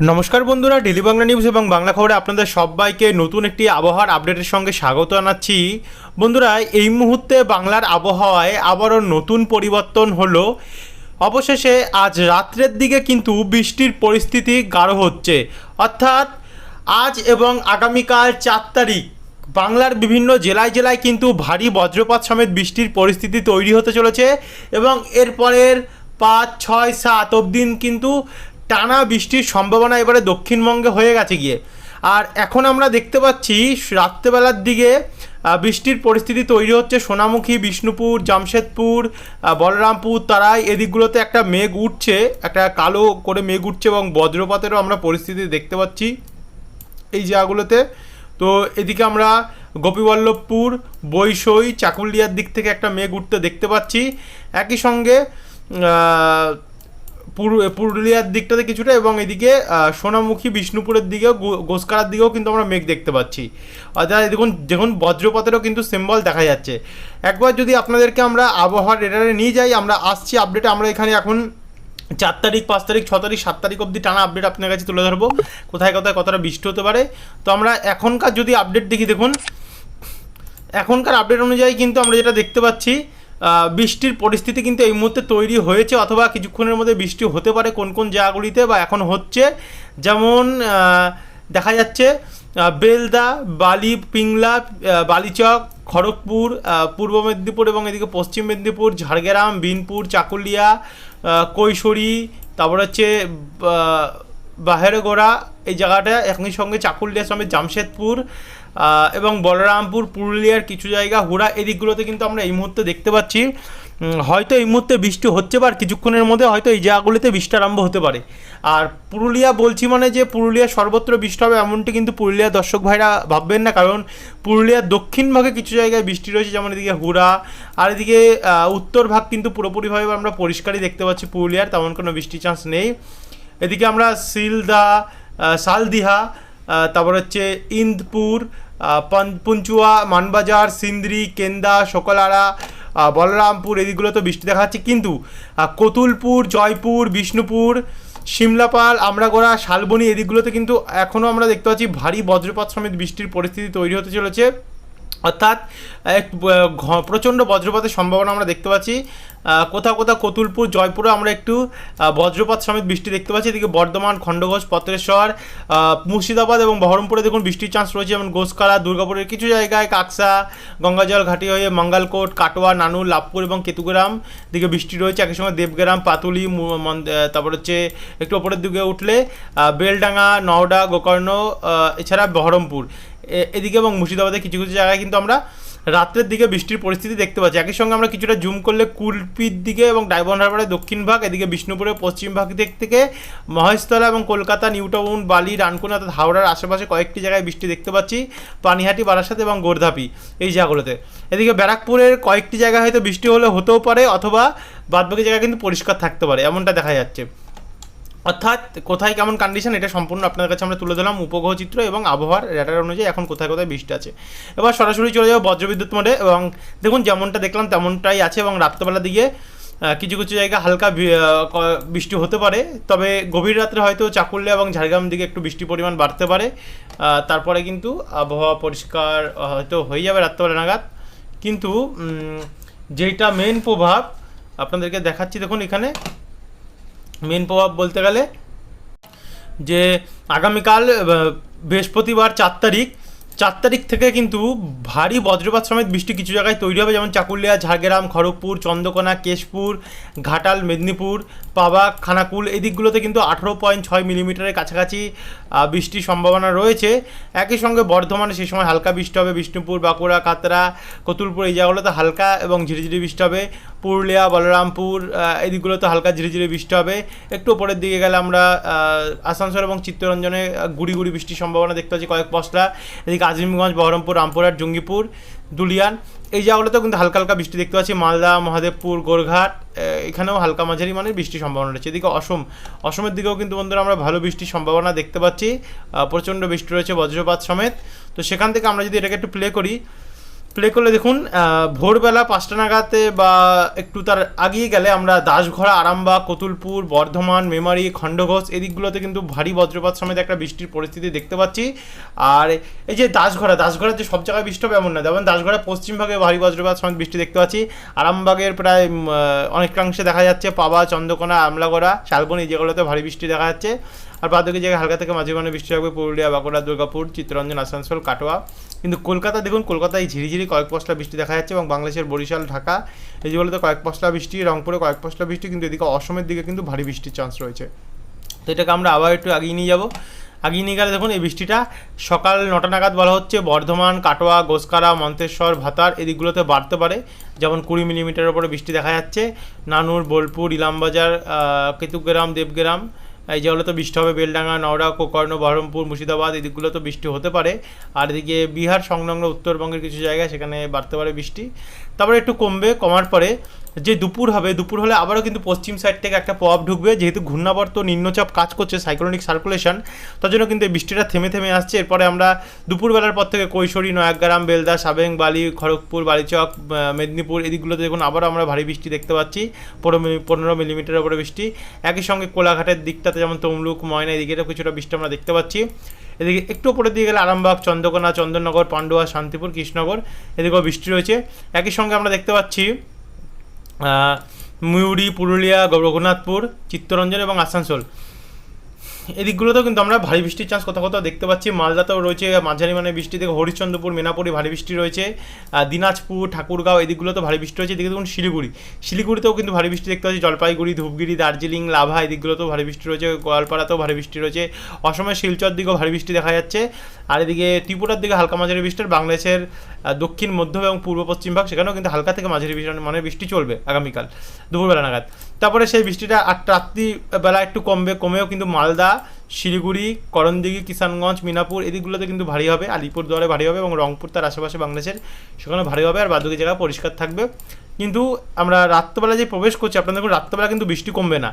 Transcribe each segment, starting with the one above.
নমস্কার বন্ধুরা daily Bangla news এবং বাংলা খবরে আপনাদের সবাইকে নতুন একটি আবহাওয়ার আপডেটের সঙ্গে স্বাগত জানাচ্ছি। বন্ধুরা, এই মুহূর্তে বাংলার আবহাওয়ায় আবারও নতুন পরিবর্তন হলো। অবশেষে আজ রাত্রের দিকে কিন্তু বৃষ্টির পরিস্থিতি গাঢ় হচ্ছে। অর্থাৎ আজ এবং আগামীকাল চার তারিখ, বাংলার বিভিন্ন জেলায় জেলায় কিন্তু ভারী বজ্রপাত সমেত বৃষ্টির পরিস্থিতি তৈরি হতে চলেছে এবং এরপরের পাঁচ, ছয়, সাত অবধি কিন্তু টানা বৃষ্টির সম্ভাবনা এবারে দক্ষিণবঙ্গে হয়ে গেছে গিয়ে। আর এখন আমরা দেখতে পাচ্ছি, রাত্রেবেলার দিকে বৃষ্টির পরিস্থিতি তৈরি হচ্ছে। সোনামুখী, বিষ্ণুপুর, জামশেদপুর বলরামপুর, তারাই এদিকগুলোতে একটা মেঘ উঠছে, একটা কালো করে মেঘ উঠছে এবং বজ্রপাতেরও আমরা পরিস্থিতি দেখতে পাচ্ছি এই জায়গাগুলোতে। তো এদিকে আমরা গোপীবল্লভপুর, বৈশই, চাকুলিয়ার দিক থেকে একটা মেঘ উঠতে দেখতে পাচ্ছি। একই সঙ্গে পুরুলিয়ার দিকটাতে কিছুটা এবং এদিকে সোনামুখী, বিষ্ণুপুরের দিকেও গোসকারার দিকেও কিন্তু আমরা মেঘ দেখতে পাচ্ছি। অর্থাৎ দেখুন দেখুন বজ্রপাতেরও কিন্তু সিম্বল দেখা যাচ্ছে। একবার যদি আপনাদেরকে আমরা আবহাওয়ার রেডারে নিয়ে যাই, আমরা আসছি আপডেটে আমরা এখানে এখন চার তারিখ, পাঁচ তারিখ, ছ তারিখ, সাত তারিখ অবধি টানা আপডেট আপনার কাছে তুলে ধরবো। কোথায় কোথায় কতটা বৃষ্টি হতে পারে। তো আমরা এখনকার যদি আপডেট দেখি, দেখুন, এখনকার আপডেট অনুযায়ী কিন্তু আমরা যেটা দেখতে পাচ্ছি বৃষ্টির পরিস্থিতি কিন্তু এই মুহূর্তে তৈরি হয়েছে, অথবা কিছুক্ষণের মধ্যে বৃষ্টি হতে পারে কোন কোন জায়গাগুলিতে বা এখন হচ্ছে। যেমন দেখা যাচ্ছে বেলদা, বালি, পিংলা বালিচক, খড়গপুর পূর্ব মেদিনীপুর এবং এদিকে পশ্চিম মেদিনীপুর, ঝাড়গ্রাম, বিনপুর, চাকুলিয়া কৈশোরী, তারপর হচ্ছে বাহেরগোড়া, এই জায়গাটা একই সঙ্গে চাকুলিয়া সমেত জামশেদপুর এবং বলরামপুর, পুরুলিয়ার কিছু জায়গা, হুড়া এদিকগুলোতে কিন্তু আমরা এই মুহূর্তে দেখতে পাচ্ছি। হয়তো এই মুহূর্তে বৃষ্টি হচ্ছে বা কিছুক্ষণের মধ্যে হয়তো এই জায়গাগুলিতে বৃষ্টি আরম্ভ হতে পারে। আর পুরুলিয়া বলছি মানে যে পুরুলিয়া সর্বত্র বৃষ্টি হবে এমনটি কিন্তু পুরুলিয়ার দর্শক ভাইরা ভাববেন না। কারণ পুরুলিয়ার দক্ষিণ ভাগে কিছু জায়গায় বৃষ্টি রয়েছে, যেমন এদিকে হুড়া আর এদিকে উত্তর ভাগ কিন্তু পুরোপুরিভাবে আমরা পরিষ্কারই দেখতে পাচ্ছি পুরুলিয়ার, তেমন কোনো বৃষ্টি চান্স নেই। এদিকে আমরা সিলদা সালদিহা তারপর হচ্ছে ইন্দপুর পুঞ্চুয়া, মানবাজার, সিন্দ্রি, কেন্দা, সকলারা বলরামপুর এদিকগুলো তো বৃষ্টি দেখা যাচ্ছে কিন্তু কতুলপুর, জয়পুর, বিষ্ণুপুর সিমলাপাল আমরাগোড়া, শালবনি এদিকগুলোতে কিন্তু এখনও আমরা দেখতে পাচ্ছি ভারী বজ্রপাত সমেত বৃষ্টির পরিস্থিতি তৈরি হতে চলেছে। অর্থাৎ, এক প্রচণ্ড বজ্রপাতের সম্ভাবনা আমরা দেখতে পাচ্ছি। কোথাও কোথাও কতুলপুর জয়পুরে আমরা একটু বজ্রপাত সমেত বৃষ্টি দেখতে পাচ্ছি। এদিকে বর্ধমান, খণ্ডঘোষ, পত্রেশ্বর মুর্শিদাবাদ এবং বহরমপুরে দেখুন বৃষ্টির চান্স রয়েছে। যেমন গোসকারা দুর্গাপুরের কিছু জায়গায় কাকসা, গঙ্গাজল ঘাটি হয়ে মঙ্গলকোট, কাটোয়া, নানুর, লাভপুর এবং কেতুগ্রাম দিকে বৃষ্টি রয়েছে। একই সঙ্গে দেবগ্রাম, পাতুলি তারপর হচ্ছে একটু ওপরের দিকে উঠলে বেলডাঙ্গা, নওডা, গোকর্ণ এছাড়া বহরমপুর। এদিকে এবং মুর্শিদাবাদের কিছু কিছু জায়গায় কিন্তু আমরা রাত্রের দিকে বৃষ্টির পরিস্থিতি দেখতে পাচ্ছি। একই সঙ্গে আমরা কিছুটা জুম করলে কুলপির দিকে এবং ডায়মন্ড হারবারের দক্ষিণ ভাগ, এদিকে বিষ্ণুপুরের পশ্চিম ভাগ দিক থেকে মহেশতলা এবং কলকাতা নিউটাউন বালি, রানকুনা অর্থাৎ হাওড়ার আশেপাশে কয়েকটি জায়গায় বৃষ্টি দেখতে পাচ্ছি। পানিহাটি, বারাসাত এবং গোর্ধাপি এই জায়গাগুলোতে। এদিকে ব্যারাকপুরের কয়েকটি জায়গায় হয়তো বৃষ্টি হলে হতেও পারে অথবা বাদবাকি জায়গায় কিন্তু পরিষ্কার থাকতে পারে, এমনটা দেখা যাচ্ছে। অর্থাৎ কোথায় কেমন কন্ডিশন এটা সম্পূর্ণ আপনার কাছে আমরা তুলে দিলাম উপগ্রহ চিত্র এবং আবহাওয়ার রেডার অনুযায়ী এখন কোথায় কোথায় বৃষ্টি আছে। এবার সরাসরি চলে যাব বজ্রবিদ্যুৎ মোডে এবং দেখুন যেমনটা দেখলাম তেমনটাই আছে এবং রাত্রেবেলার দিকে কিছু কিছু জায়গায় হালকা বৃষ্টি হতে পারে। তবে গভীর রাত্রে হয়তো চাকুলিয়া এবং ঝাড়গ্রাম দিকে একটু বৃষ্টির পরিমাণ বাড়তে পারে। তারপরে কিন্তু আবহাওয়া পরিষ্কার হয়তো হয়ে যাবে রাত্রেবেলা নাগাদ। কিন্তু যেটা মেন প্রভাব, আপনাদেরকে দেখাচ্ছি দেখুন এখানে। মেন প্রভাব বলতে গেলে যে আগামীকাল বৃহস্পতিবার চার তারিখ। চার তারিখ থেকে কিন্তু ভারী বজ্রপাত সমেত বৃষ্টি কিছু জায়গায় তৈরি হবে, যেমন চাকুলিয়া, ঝাড়গ্রাম, খড়গপুর, চন্দ্রকোনা, কেশপুর, ঘাটাল, মেদিনীপুর, পাবাক, খানাকুল। এই দিকগুলোতে কিন্তু আঠেরো পয়েন্ট ছয় মিলিমিটারের কাছাকাছি বৃষ্টির সম্ভাবনা রয়েছে। একই সঙ্গে বর্ধমানে সেই সময় হালকা বৃষ্টি হবে, বিষ্ণুপুর, বাঁকুড়া কাতরা কতুলপুর এই জায়গাগুলোতে হালকা এবং ঝিরিঝিরি বৃষ্টি হবে। পুরুলিয়া বলরামপুর আহ, এই দিকগুলোতে হালকা ঝিরিঝিরি বৃষ্টি হবে। একটু উপরের দিকে গেলে আমরা আসানসোল এবং চিত্তরঞ্জনে গুড়ি গুড়ি বৃষ্টির সম্ভাবনা দেখতে পাচ্ছি কয়েক পশলা। এদিকে আজিমগঞ্জ বহরমপুর রামপুরহাট জঙ্গিপুর দুলিয়ান। এই জায়গাগুলোতেও কিন্তু হালকা হালকা বৃষ্টি দেখতে পাচ্ছি। মালদা মহাদেবপুর গোরঘাট এখানেও হালকা মাঝারি মানের বৃষ্টির সম্ভাবনা রয়েছে। এদিকে অসম অসমের দিকেও কিন্তু বন্ধুরা আমরা ভালো বৃষ্টির সম্ভাবনা দেখতে পাচ্ছি। প্রচণ্ড বৃষ্টি রয়েছে বজ্রপাত সমেত। তো সেখান থেকে আমরা যদি এটাকে একটু প্লে করি প্লে করলে দেখুন ভোরবেলা পাঁচটা নাগাতে বা একটু তার আগিয়ে গেলে আমরা দাসঘরা আরামবাগ, কতুলপুর, বর্ধমান, মেমারি, খণ্ডঘোষ এদিকগুলোতে কিন্তু ভারী বজ্রপাত সমেত একটা বৃষ্টির পরিস্থিতি দেখতে পাচ্ছি। আর এই যে দাসঘরা দাসঘরার যে সব জায়গায় বৃষ্টি হবে এমন না। যেমন দাসঘরা পশ্চিমভাগে ভারী বজ্রপাত সমেত বৃষ্টি দেখতে পাচ্ছি। আরামবাগের প্রায় অনেকাংশে দেখা যাচ্ছে পাবা, চন্দ্রকোনা, আমলাগড়া, শালবনি যেগুলোতে ভারী বৃষ্টি দেখা যাচ্ছে। আর বাদ বাকি জায়গায় হালকা থেকে মাঝে মাঝে বৃষ্টি থাকবে পুরুলিয়া, বাঁকুড়া, দুর্গাপুর, চিত্তরঞ্জন, আসানসোল, কাটোয়া। কিন্তু কলকাতা, দেখুন, কলকাতায় ঝিরিঝিরি কয়েক পশলা বৃষ্টি দেখা যাচ্ছে এবং বাংলাদেশের বরিশাল, ঢাকা, এই যেগুলোতে কয়েক পশলা বৃষ্টি, রংপুরে কয়েক পশলা বৃষ্টি, কিন্তু এদিকে অসমের দিকে কিন্তু ভারী বৃষ্টির চান্স রয়েছে। তো এটাকে আমরা আবার একটু আগিয়ে নিয়ে যাব। আগিয়ে নিয়ে গেলে দেখুন, এই বৃষ্টিটা সকাল নটা নাগাদ বলা হচ্ছে, বর্ধমান, কাটোয়া, গোসকারা, মন্তেশ্বর, ভাতার এদিকগুলোতে বাড়তে পারে। যেমন কুড়ি মিলিমিটারের উপরে বৃষ্টি দেখা যাচ্ছে। নানুর, বোলপুর, ইলামবাজার কেতুগ্রাম, দেবগ্রাম এই যে হলে তো বৃষ্টি হবে বেলডাঙ্গা, নওড়া, কোকর্ণ, বহরমপুর, মুর্শিদাবাদ এদিকগুলো তো বৃষ্টি হতে পারে। আর এদিকে বিহার, সংলগ্ন উত্তরবঙ্গের কিছু জায়গায় সেখানে বাড়তে পারে বৃষ্টি। তারপরে একটু কমবে, কমার পরে যে দুপুর হবে, দুপুর হলে আবারও কিন্তু পশ্চিম সাইড থেকে একটা প্রভাব ঢুকবে। যেহেতু ঘূর্ণাবর্ত, নিম্নচাপ কাজ করছে সাইক্লোনিক সার্কুলেশন তার জন্য কিন্তু এই বৃষ্টিটা থেমে থেমে আসছে। এরপরে আমরা দুপুরবেলার পর থেকে কৈশোরী, নয়াগ্রাম, বেলদা, সাবেং, বালি, খড়গপুর, বালিচক মেদিনীপুর, এদিকগুলোতে দেখুন আবারও আমরা ভারী বৃষ্টি দেখতে পাচ্ছি। পনেরো পনেরো মিলিমিটারের উপরে বৃষ্টি। একই সঙ্গে কোলাঘাটের দিকটাতে যেমন তমলুক, ময়না, এদিকেরও কিছুটা বৃষ্টি আমরা দেখতে পাচ্ছি। এদিকে একটু উপরের দিকে গেলে আরামবাগ, চন্দ্রকোনা, চন্দননগর, পান্ডুয়া, শান্তিপুর, কৃষ্ণনগর, এদিকেও বৃষ্টি রয়েছে। একই সঙ্গে আমরা দেখতে পাচ্ছি ময়ূরী পুরুলিয়া রঘুনাথপুর চিত্তরঞ্জন এবং আসানসোল। এদিকগুলোতেও কিন্তু আমরা ভারী বৃষ্টির চান্স কোথাও কোথাও দেখতে পাচ্ছি। মালদাতেও রয়েছে, মাঝারি মানে বৃষ্টি থেকে হরিশ্চন্দ্রপুর, মেনাপুরি ভারী বৃষ্টি রয়েছে। দিনাজপুর, ঠাকুরগাঁও এদিকগুলোতে ভারী বৃষ্টি রয়েছে। এদিকে দেখুন শিলিগুড়ি। শিলিগুড়িতেও কিন্তু ভারী বৃষ্টি দেখতে পাচ্ছি। জলপাইগুড়ি, ধূপগিরি, দার্জিলিং, লাভা এদিকগুলোতেও ভারী বৃষ্টি রয়েছে। গোয়ালপাড়াতেও ভারী বৃষ্টি রয়েছে। অসমের শিলচর দিকেও ভারী বৃষ্টি দেখা যাচ্ছে। আর এদিকে ত্রিপুরার দিকে হালকা মাঝারি বৃষ্টি বাংলাদেশের দক্ষিণ, মধ্য এবং পূর্ব, পশ্চিম ভাগ, সেখানেও কিন্তু হালকা থেকে মাঝারি মানে বৃষ্টি চলবে আগামীকাল, দুপুরবেলা নাগাদ। তারপরে সেই বৃষ্টিটা আট রাত্রি বেলা একটু কমবে, কমেও কিন্তু মালদা, শিলিগুড়ি, করণদিঘি, কিষানগঞ্জ, মিনাপুর, এদিকগুলোতে কিন্তু ভারী হবে, আলিপুরদুয়ারে ভারী হবে এবং রংপুর, তার আশেপাশে বাংলাদেশের সেখানে ভারী হবে আর বাদুকি জায়গা পরিষ্কার থাকবে। কিন্তু আমরা রাত্রবেলা যে প্রবেশ করছি, আপনাদের রাত্রবেলা কিন্তু বৃষ্টি কমবে না।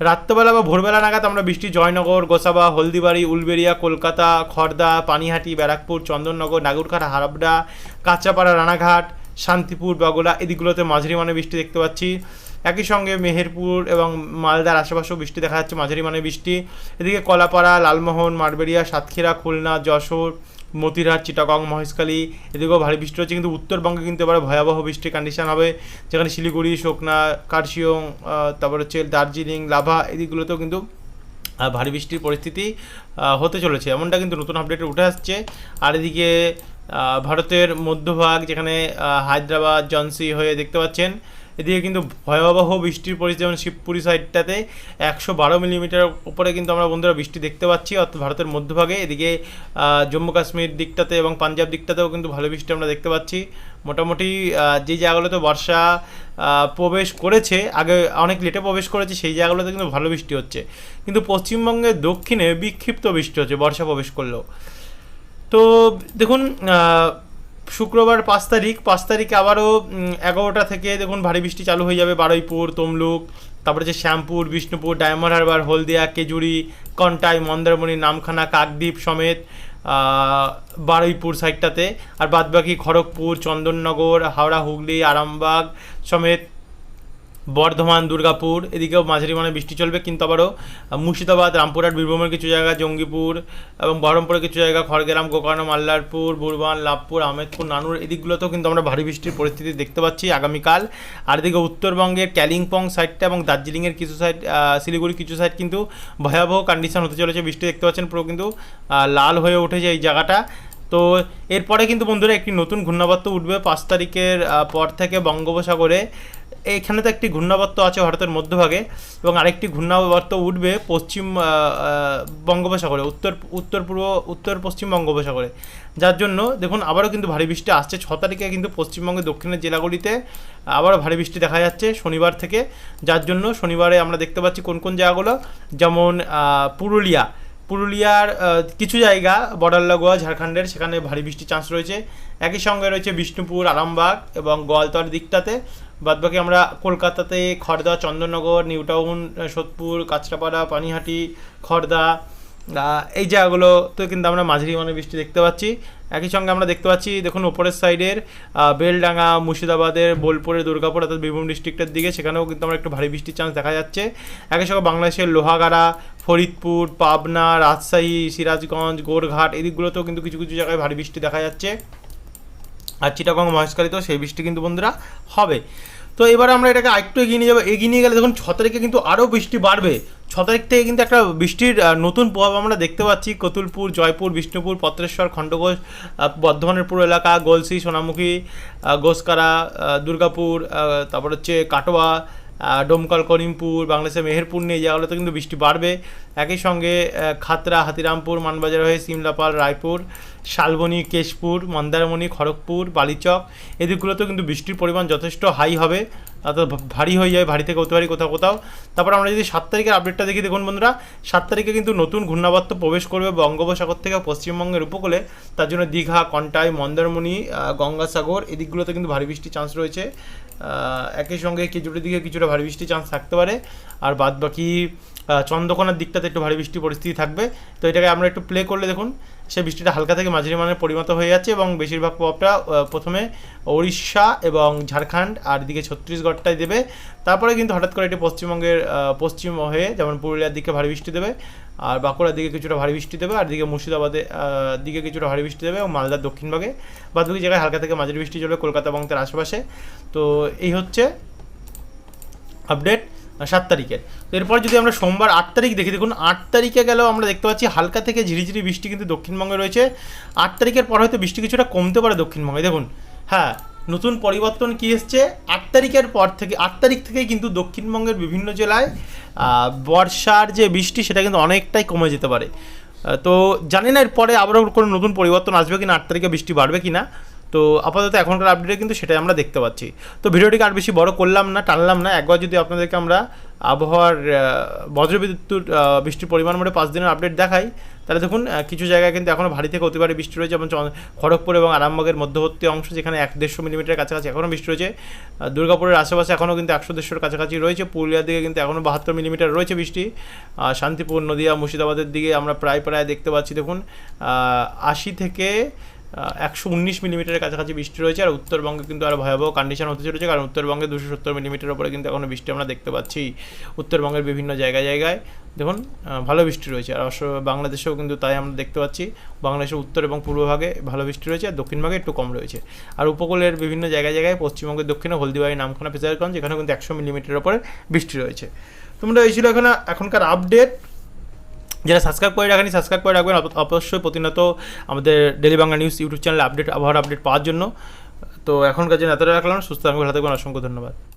রাত্রবেলা বা ভোরবেলা নাগাদ আমরা বৃষ্টি, জয়নগর, গোসাবা, হলদিবাড়ি, উলবেড়িয়া, কলকাতা খড়দা পানিহাটি, ব্যারাকপুর, চন্দননগর নাগুরখাট হাবড়া কাঁচাপাড়া, রানাঘাট, শান্তিপুর, বগলা এদিকগুলোতে মাঝারি মানে বৃষ্টি দেখতে পাচ্ছি। একই সঙ্গে মেহেরপুর এবং মালদার আশেপাশেও বৃষ্টি দেখা যাচ্ছে মাঝারি মানে বৃষ্টি। এদিকে কলাপাড়া, লালমোহন মারবেড়িয়া সাতক্ষীরা, খুলনা, যশোর মতিরহাট, চিটাগং, মহেশখালী, এদিকেও ভারী বৃষ্টি হচ্ছে, কিন্তু উত্তরবঙ্গে কিন্তু এবারে ভয়াবহ বৃষ্টির কন্ডিশন হবে। যেখানে শিলিগুড়ি, শোকনা কার্শিয়ং তারপর হচ্ছে দার্জিলিং, লাভা, এদিকগুলোতেও কিন্তু ভারী বৃষ্টির পরিস্থিতি হতে চলেছে। এমনটা কিন্তু নতুন আপডেটে উঠে আসছে। আর এদিকে ভারতের মধ্যভাগ, যেখানে হায়দ্রাবাদ জনসি হয়ে দেখতে পাচ্ছেন এদিকে কিন্তু ভয়াবহ বৃষ্টির পরিস্থিতি, যেমন শিবপুরি সাইডটাতে একশো বারো মিলিমিটার উপরে কিন্তু আমরা বন্ধুরা বৃষ্টি দেখতে পাচ্ছি, অর্থাৎ ভারতের মধ্যভাগে। এদিকে জম্মু কাশ্মীর দিকটাতে এবং পাঞ্জাব দিকটাতেও কিন্তু ভালো বৃষ্টি আমরা দেখতে পাচ্ছি। মোটামুটি যে জায়গাগুলোতে বর্ষা প্রবেশ করেছে, আগে অনেক লেটে প্রবেশ করেছে, সেই জায়গাগুলোতে কিন্তু ভালো বৃষ্টি হচ্ছে। কিন্তু পশ্চিমবঙ্গের দক্ষিণে বিক্ষিপ্ত বৃষ্টি হচ্ছে, বর্ষা প্রবেশ করলেও। তো দেখুন শুক্রবার পাঁচ তারিখ, পাঁচ তারিখে আবারও এগারোটা থেকে দেখুন ভারী বৃষ্টি চালু হয়ে যাবে বারুইপুর, তমলুক, তারপরে যে শ্যামপুর, বিষ্ণুপুর, ডায়মন্ড হারবার, হলদিয়া, কেজুরি, কন্টাই, মন্দারমণি, নামখানা, কাকদ্বীপ সমেত বারুইপুর সাইডটাতে আর বাদবাকি খড়গপুর, চন্দননগর, হাওড়া, হুগলি, আরামবাগ সমেত বর্ধমান, দুর্গাপুর, এদিকেও মাঝারি মানে বৃষ্টি চলবে, কিন্তু আবারও মুর্শিদাবাদ, রামপুরহাট, বীরভূমের কিছু জায়গা, জঙ্গিপুর এবং বহরমপুরের কিছু জায়গা, খড়গ্রাম, গোকর্ণ, মাল্লারপুর, বুরবান, লাভপুর, আহমেদপুর, নানুর, এদিকগুলোতেও কিন্তু আমরা ভারী বৃষ্টির পরিস্থিতি দেখতে পাচ্ছি আগামীকাল। আর এদিকে উত্তরবঙ্গের ক্যালিম্পং সাইডটা এবং দার্জিলিংয়ের কিছু সাইড শিলিগুড়ির কিছু সাইড কিন্তু ভয়াবহ কন্ডিশন হতে চলেছে, বৃষ্টি দেখতে পাচ্ছেন, পুরো কিন্তু লাল হয়ে উঠেছে এই জায়গাটা। তো এরপরে কিন্তু বন্ধুরা একটি নতুন ঘূর্ণাবর্ত উঠবে পাঁচ তারিখের পর থেকে বঙ্গোপসাগরে। এখানে তো একটি ঘূর্ণাবর্ত আছে ভারতের মধ্যভাগে এবং আরেকটি ঘূর্ণাবর্ত উঠবে পশ্চিম বঙ্গোপসাগরে, উত্তর উত্তর পূর্ব, উত্তর পশ্চিম বঙ্গোপসাগরে। যার জন্য দেখুন আবারও কিন্তু ভারী বৃষ্টি আসছে। ছ তারিখে কিন্তু পশ্চিমবঙ্গের দক্ষিণের জেলাগুলিতে আবারও ভারী বৃষ্টি দেখা যাচ্ছে শনিবার থেকে। যার জন্য শনিবারে আমরা দেখতে পাচ্ছি কোন কোন জায়গাগুলো? যেমন পুরুলিয়া। পুরুলিয়ার কিছু জায়গা, বর্ডার লাগোয়া, ঝাড়খণ্ডের, সেখানে ভারী বৃষ্টির চান্স রয়েছে। একই সঙ্গে রয়েছে বিষ্ণুপুর, আরামবাগ এবং গোয়ালতর দিকটাতে। বাদবাকি আমরা কলকাতাতে খড়দা চন্দননগর, নিউ টাউন সোদপুর, কাঁচরাপাড়া, পানিহাটি খড়দা এই জায়গাগুলো তো কিন্তু আমরা মাঝারি মানের বৃষ্টি দেখতে পাচ্ছি। একই সঙ্গে আমরা দেখতে পাচ্ছি, দেখুন ওপরের সাইডের বেলডাঙ্গা, মুর্শিদাবাদের বোলপুরের দুর্গাপুর অর্থাৎ বীরভূম ডিস্ট্রিক্টের দিকে, সেখানেও কিন্তু আমরা একটু ভারী বৃষ্টির চান্স দেখা যাচ্ছে। একই সঙ্গে বাংলাদেশের লোহাগাড়া ফরিদপুর, পাবনা, রাজশাহী, সিরাজগঞ্জ, গোরঘাট এই দিকগুলোতেও কিন্তু কিছু কিছু জায়গায় ভারী বৃষ্টি দেখা যাচ্ছে। আর চিটাগং মহেশকালীতেও সেই বৃষ্টি কিন্তু বন্ধুরা হবে। তো এবার আমরা এটাকে আরেকটু এগিয়ে নিয়ে যাব। এগিয়ে নিয়ে গেলে দেখুন, ছ তারিখে কিন্তু আরও বৃষ্টি বাড়বে। ছ তারিখ থেকে কিন্তু একটা বৃষ্টির নতুন প্রভাব আমরা দেখতে পাচ্ছি। কতুলপুর, জয়পুর, বিষ্ণুপুর, পত্রেশ্বর, খণ্ডঘোষ বর্ধমানের পুরো এলাকা, গলসি, সোনামুখী গোসকারা দুর্গাপুর তারপর হচ্ছে কাটোয়া ডোমকল, করিমপুর, বাংলাদেশের মেহেরপুর নিয়ে এই জায়গাগুলোতে কিন্তু বৃষ্টি বাড়বে। একই সঙ্গে খাতরা হাতিরামপুর, মানবাজার হয়ে সিমলাপাল রায়পুর, শালবনি, কেশপুর, মন্দারমণি, খড়গপুর, বালিচক, এদিকগুলোতেও কিন্তু বৃষ্টির পরিমাণ যথেষ্ট হাই হবে। অর্থাৎ ভারী হয়ে যায় ভারী থেকে হতে পারি কোথাও কোথাও। তারপর আমরা যদি সাত তারিখের আপডেটটা দেখি, দেখুন বন্ধুরা, সাত তারিখে কিন্তু নতুন ঘূর্ণাবর্ত প্রবেশ করবে বঙ্গোপসাগর থেকে পশ্চিমবঙ্গের উপকূলে। তার জন্য দীঘা, কন্টাই, মন্দারমণি গঙ্গাসাগর এদিকগুলোতে দিকগুলোতে কিন্তু ভারী বৃষ্টির চান্স রয়েছে। একই সঙ্গে কিছুটা দিকে কিছুটা ভারী বৃষ্টির চান্স থাকতে পারে। আর বাদ বাকি চন্দ্রকোনার দিকটাতে একটু ভারী বৃষ্টি পরিস্থিতি থাকবে। তো এটাকে আমরা একটু প্লে করলে দেখুন সে বৃষ্টিটা হালকা থেকে মাঝারি মানের পরিণত হয়ে যাচ্ছে এবং বেশিরভাগ প্রভাবটা প্রথমে উড়িষ্যা এবং ঝাড়খণ্ড আর এদিকে ছত্তিশগড়টাই দেবে। তারপরে কিন্তু হঠাৎ করে এটি পশ্চিমবঙ্গের পশ্চিম হয়ে যেমন পুরুলিয়ার দিকে ভারী বৃষ্টি দেবে আর বাঁকুড়ার দিকে কিছুটা ভারী বৃষ্টি দেবে আর দিকে মুর্শিদাবাদে আহ, দিকে কিছুটা ভারী বৃষ্টি দেবে এবং মালদার দক্ষিণ ভাগে বাদ বাকি জায়গায় হালকা থেকে মাঝারি বৃষ্টি চলবে কলকাতা এবং তার আশেপাশে। তো এই হচ্ছে আপডেট সাত তারিখের তো এরপর যদি আমরা সোমবার আট তারিখ দেখি, দেখুন, আট তারিখে গেলেও আমরা দেখতে পাচ্ছি হালকা থেকে ঝিরিঝিরি বৃষ্টি কিন্তু দক্ষিণবঙ্গে রয়েছে। আট তারিখের পর হয়তো বৃষ্টি কিছুটা কমতে পারে দক্ষিণবঙ্গে। দেখুন হ্যাঁ নতুন পরিবর্তন কী এসছে? আট তারিখের পর থেকে, আট তারিখ থেকেই কিন্তু দক্ষিণবঙ্গের বিভিন্ন জেলায় বর্ষার যে বৃষ্টি, সেটা কিন্তু অনেকটাই কমে যেতে পারে। তো জানি না এরপরে আবারও কোনো নতুন পরিবর্তন আসবে কিনা, আট তারিখে বৃষ্টি বাড়বে কিনা। তো আপাতত এখনকার আপডেটে কিন্তু সেটাই আমরা দেখতে পাচ্ছি। তো ভিডিওটিকে আর বেশি বড় করলাম না, টানলাম না। একবার যদি আপনাদেরকে আমরা আবহাওয়ার বজ্রবিদ্যুৎ বৃষ্টির পরিমাণ মোটে পাঁচ দিনের আপডেট দেখাই, তাহলে দেখুন কিছু জায়গায় কিন্তু এখনও ভারী থেকে অতি ভারী বৃষ্টি রয়েছে। যেমন খড়গপুর এবং আরামবাগের মধ্যবর্তী অংশ, যেখানে এক দেড়শো মিলিমিটারের কাছাকাছি এখনও বৃষ্টি রয়েছে। দুর্গাপুরের আশেপাশে এখনও কিন্তু একশো দেড়শোর কাছাকাছি রয়েছে। পুরুলিয়ার দিকে কিন্তু এখনও বাহাত্তর মিলিমিটার রয়েছে বৃষ্টি। শান্তিপুর, নদিয়া, মুর্শিদাবাদের দিকে আমরা প্রায় প্রায় দেখতে পাচ্ছি। দেখুন আশি থেকে একশো উনিশ মিলিমিটারের কাছাকাছি বৃষ্টি রয়েছে আর উত্তরবঙ্গে কিন্তু আরও ভয়াবহ কন্ডিশন হতে চলেছে, কারণ উত্তরবঙ্গে দুশো সত্তর মিলিমিটার ওপরে কিন্তু এখনও বৃষ্টি আমরা দেখতে পাচ্ছি উত্তরবঙ্গের বিভিন্ন জায়গায় জায়গায়। দেখুন ভালো বৃষ্টি রয়েছে আর বাংলাদেশেও কিন্তু তাই আমরা দেখতে পাচ্ছি, বাংলাদেশের উত্তর এবং পূর্বভাগে ভালো বৃষ্টি রয়েছে আর দক্ষিণভাগে একটু কম রয়েছে। আর উপকূলের বিভিন্ন জায়গায় জায়গায় পশ্চিমবঙ্গের দক্ষিণে হলদিবাড়ি, নামখানা, ফিজারগঞ্জ, এখানেও কিন্তু একশো মিলিমিটারের ওপরে বৃষ্টি রয়েছে। তোমরা এই ছিল এখানে এখনকার আপডেট যারা সাবস্ক্রাইব করে রাখেনি সাবস্ক্রাইব করে রাখবেন। অব- অবশ্যই প্রতিনিয়ত আমাদের ডেলি বাংলা নিউজ ইউটিউব চ্যানেলে আপডেট আবহাওয়ার আপডেট পাওয়ার জন্য। তো এখনকার জন্য এতটা রাখলাম। সুস্থ আমি ভালো থাকবেন। অসংখ্য ধন্যবাদ।